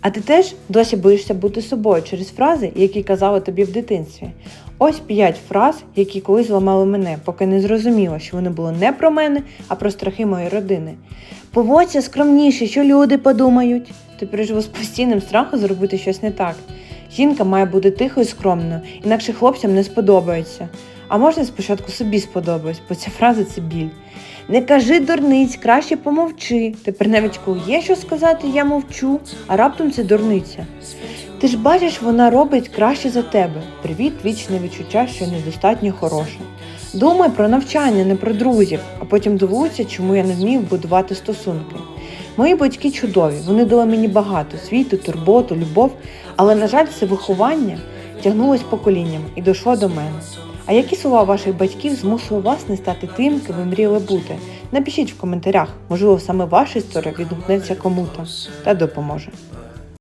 А ти теж досі боїшся бути собою через фрази, які казали тобі в дитинстві. Ось п'ять фраз, які колись зламали мене, поки не зрозуміла, що вони були не про мене, а про страхи моєї родини. Поводься скромніше, що люди подумають. Ти пережив з постійним страхом зробити щось не так. Жінка має бути тихою і скромною, інакше хлопцям не сподобається. А можна спочатку собі сподобаюсь, бо ця фраза це біль. Не кажи дурниць, краще помовчи. Тепер навіть коли є що сказати, я мовчу, а раптом це дурниця. Ти ж бачиш, вона робить краще за тебе. Привіт, вічне відчуття, що недостатньо хороше. Думай про навчання, не про друзів, а потім дивуйся, чому я не вмів будувати стосунки. Мої батьки чудові, вони дали мені багато світу, турботу, любов, але, на жаль, це виховання тягнулось поколінням і дійшло до мене. А які слова ваших батьків змусили вас не стати тим, ким ви мріяли бути? Напишіть в коментарях, можливо, саме ваша історія відгукнеться кому-то та допоможе.